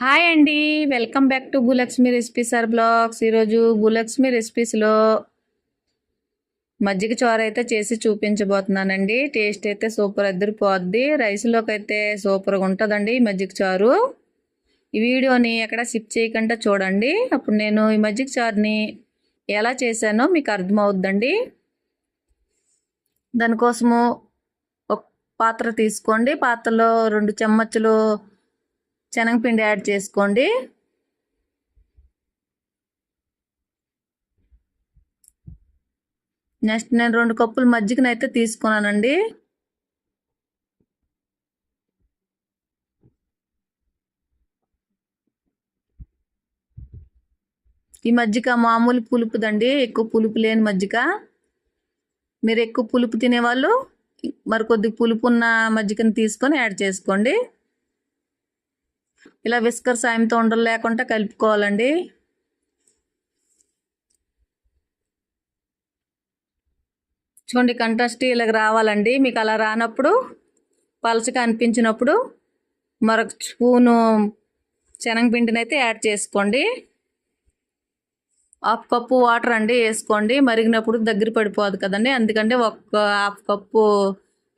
Hi అండి. Welcome back to Bhulakshmi recipes or blogs. ఈరోజు భూలక్ష్మి రెసిపీస్లో మజ్జిగ చారు అయితే చేసి చూపించబోతున్నానండి. టేస్ట్ అయితే సూపర్ అద్దరిపోద్ది. రైస్లోకి అయితే సూపర్గా ఉంటుందండి ఈ మజ్జిగ చారు. ఈ వీడియోని ఎక్కడ సిప్ చేయకుండా చూడండి. అప్పుడు నేను ఈ మజ్జిగ చారుని ఎలా చేశానో మీకు అర్థమవుద్దండి. దానికోసము ఒక పాత్ర తీసుకోండి. పాత్రలో రెండు చెమ్మచ్చులు శనగపిండి యాడ్ చేసుకోండి. నెక్స్ట్ నేను రెండు కప్పులు మజ్జిగనైతే తీసుకున్నానండి. ఈ మజ్జిగ మామూలు పులుపుదండి ఎక్కువ పులుపు లేని మజ్జిగ. మీరు ఎక్కువ పులుపు తినేవాళ్ళు మరికొద్ది పులుపు ఉన్న మజ్జిగని తీసుకొని యాడ్ చేసుకోండి. ఇలా విస్కర్ సాయంతో ఉండలు లేకుండా కలుపుకోవాలండి. చూడండి కంట్రాస్ట్ ఇలాగ రావాలండి. మీకు అలా రానప్పుడు పలచగా అనిపించినప్పుడు మరొక స్పూను శనగపిండిని అయితే యాడ్ చేసుకోండి. హాఫ్ కప్పు వాటర్ అండి వేసుకోండి. మరిగినప్పుడు దగ్గర పడిపోదు కదండి. అందుకంటే ఒక హాఫ్ కప్పు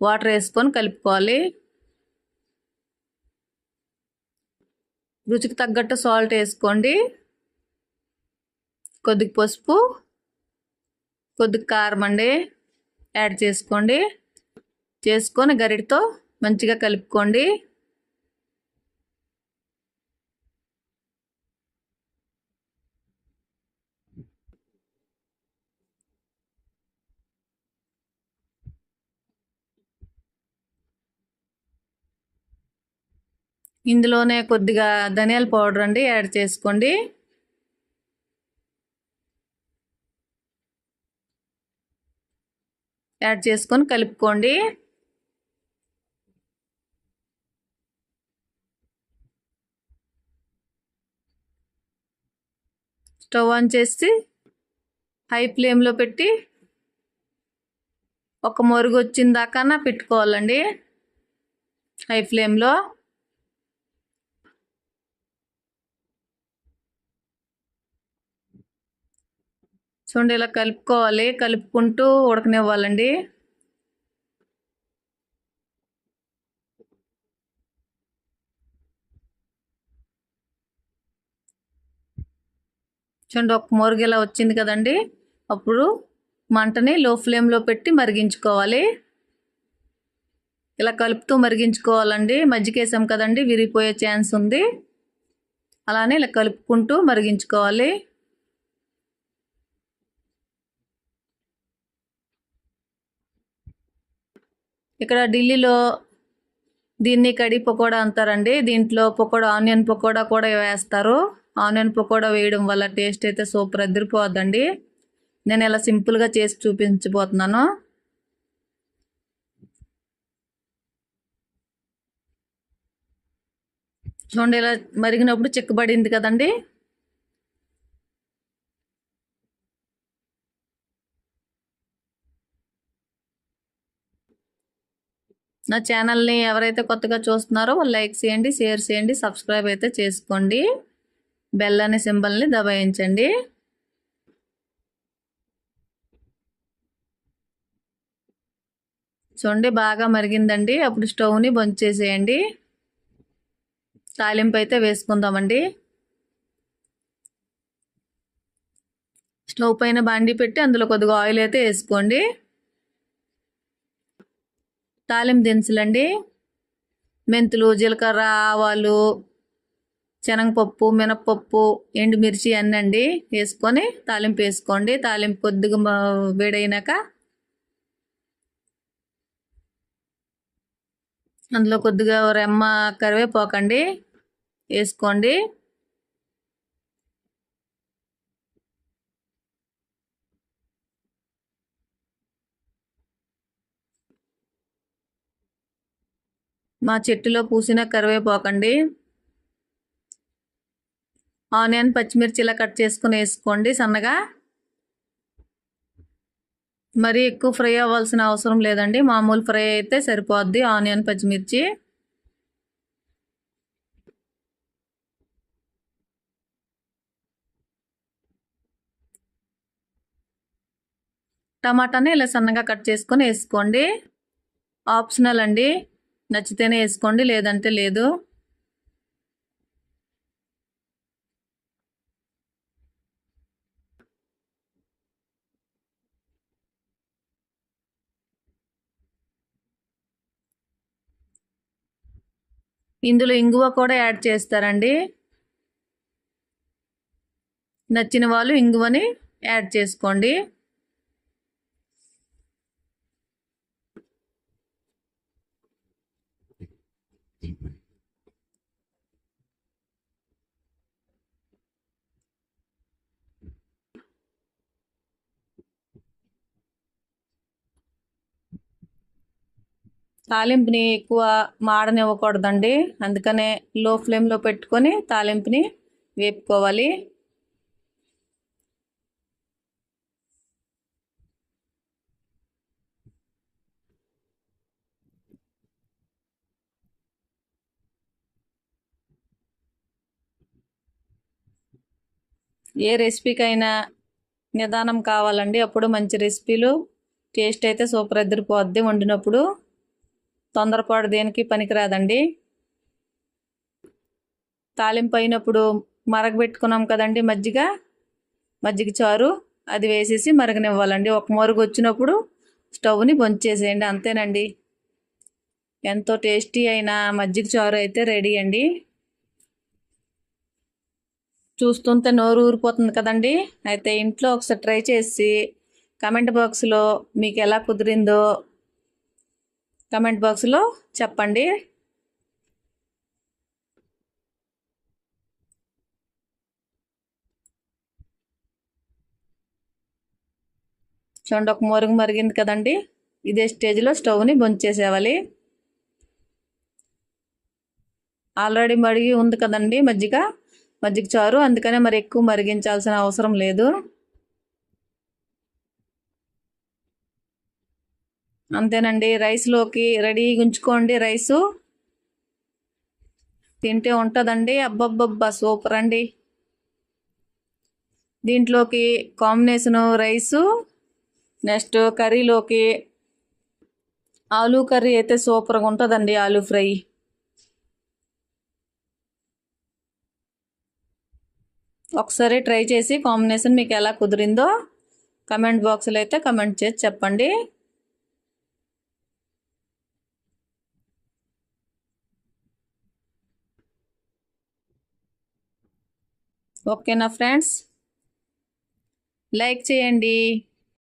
వాటర్ వేసుకొని కలుపుకోవాలి. రుచికి తగ్గట్టు సాల్ట్ వేసుకోండి. కొద్దిగా పసుపు కొద్దిగా కారం అండి యాడ్ చేసుకోండి. చేసుకొని గరిటతో మంచిగా కలుపుకోండి. ఇందులోనే కొద్దిగా ధనియాల పౌడర్ అండి యాడ్ చేసుకోండి. యాడ్ చేసుకొని కలుపుకోండి. స్టవ్ ఆన్ చేసి హై ఫ్లేమ్లో పెట్టి ఒక మొరుగు వచ్చిన దాకా పెట్టుకోవాలండి. హై ఫ్లేమ్లో చూడండి ఇలా కలుపుకోవాలి. కలుపుకుంటూ ఉడకనివ్వాలండి. చూడండి ఒక మొరుగు ఇలా వచ్చింది కదండి. అప్పుడు మంటని లో ఫ్లేమ్లో పెట్టి మరిగించుకోవాలి. ఇలా కలుపుతూ మరిగించుకోవాలండి. మజ్జికేసాం కదండి విరిగిపోయే ఛాన్స్ ఉంది. అలానే ఇలా కలుపుకుంటూ మరిగించుకోవాలి. ఇక్కడ ఢిల్లీలో దీన్ని కడి పకోడా అంటారండి. దీంట్లో పకోడా ఆనియన్ పకోడా కూడా వేస్తారు. ఆనియన్ పకోడా వేయడం వల్ల టేస్ట్ అయితే సూపర్ అదిరిపోద్దండి. నేను ఇలా సింపుల్గా చేసి చూపించబోతున్నాను. చూడండి ఇలా మరిగినప్పుడు చిక్కబడింది కదండి. నా ఛానల్ని ఎవరైతే కొత్తగా చూస్తున్నారో వాళ్ళు లైక్ చేయండి షేర్ చేయండి సబ్స్క్రైబ్ అయితే చేసుకోండి. బెల్ అనే సింబల్ని దబాయించండి. చూడండి బాగా మరిగిందండి. అప్పుడు స్టవ్ని చేసేయండి. తాలింపు అయితే వేసుకుందామండి. స్టవ్ పైన బాండి పెట్టి అందులో కొద్దిగా ఆయిల్ అయితే వేసుకోండి. తాలింపు దినుసులండి. మెంతులు జీలకర్ర ఆవాలు శనగపప్పు మినప్పప్పు ఎండుమిర్చి అన్నీ అండి వేసుకొని తాలింపు వేసుకోండి. తాలింపు కొద్దిగా వేడైనాక అందులో కొద్దిగా రెమ్మ కరివేపాకండి వేసుకోండి. మా చెట్టులో పూసిన కరివేపాకండి. ఆనియన్ పచ్చిమిర్చి ఇలా కట్ చేసుకుని వేసుకోండి సన్నగా. మరీ ఎక్కువ ఫ్రై అవ్వాల్సిన అవసరం లేదండి. మామూలు ఫ్రై అయితే సరిపోద్ది. ఆనియన్ పచ్చిమిర్చి. టమాటాని ఇలా సన్నగా కట్ చేసుకొని వేసుకోండి. ఆప్షనల్ అండి. నచ్చితేనే వేసుకోండి లేదంటే లేదు. ఇందులో ఇంగువ కూడా యాడ్ చేస్తారండి. నచ్చిన వాళ్ళు ఇంగువని యాడ్ చేసుకోండి. తాలింపుని ఎక్కువ మాడనివ్వకూడదండి. అందుకనే లో ఫ్లేమ్లో పెట్టుకొని తాలింపుని వేపుకోవాలి. ఏ రెసిపీకైనా నిదానం కావాలండి. అప్పుడు మంచి రెసిపీలు టేస్ట్ అయితే సూపర్ ఎదిరిపోద్ది వండినప్పుడు. తొందరపాటు దేనికి పనికిరాదండి. తాలింపు అయినప్పుడు మరగబెట్టుకున్నాం కదండి మజ్జిగ. మజ్జిగ చారు అది వేసేసి మరగనివ్వాలండి. ఒక మరుగు వచ్చినప్పుడు స్టవ్ని బొంచేసేయండి అంతేనండి. ఎంతో టేస్టీ అయిన మజ్జిగ చారు అయితే రెడీ అండి. చూస్తుంటే నోరు ఊరిపోతుంది కదండి. అయితే ఇంట్లో ఒకసారి ట్రై చేసి కమెంట్ బాక్స్లో మీకు ఎలా కుదిరిందో కమెంట్ బాక్స్లో చెప్పండి. చూడండి ఒక మురుగు మరిగింది కదండి. ఇదే స్టేజ్లో స్టవ్ని బొంచేసేవాలి ఆల్రెడీ మరిగి ఉంది కదండి మజ్జిగ. మజ్జిగ చారు అందుకనే మరి ఎక్కువ మరిగించాల్సిన అవసరం లేదు. అంతేనండి. రైస్లోకి రెడీగా ఉంచుకోండి రైసు. తింటే ఉంటుందండి. అబ్బబ్బబ్బా సూపర్ అండి. దీంట్లోకి కాంబినేషను రైసు. నెక్స్ట్ కర్రీలోకి ఆలూ కర్రీ అయితే సూపర్గా ఉంటుందండి ఆలూ ఫ్రై. ఒకసారి ట్రై చేసి కాంబినేషన్ మీకు ఎలా కుదిరిందో కమెంట్ బాక్స్లో అయితే కమెంట్ చేసి చెప్పండి. ఓకేనా ఫ్రెండ్స్? లైక్ చేయండి.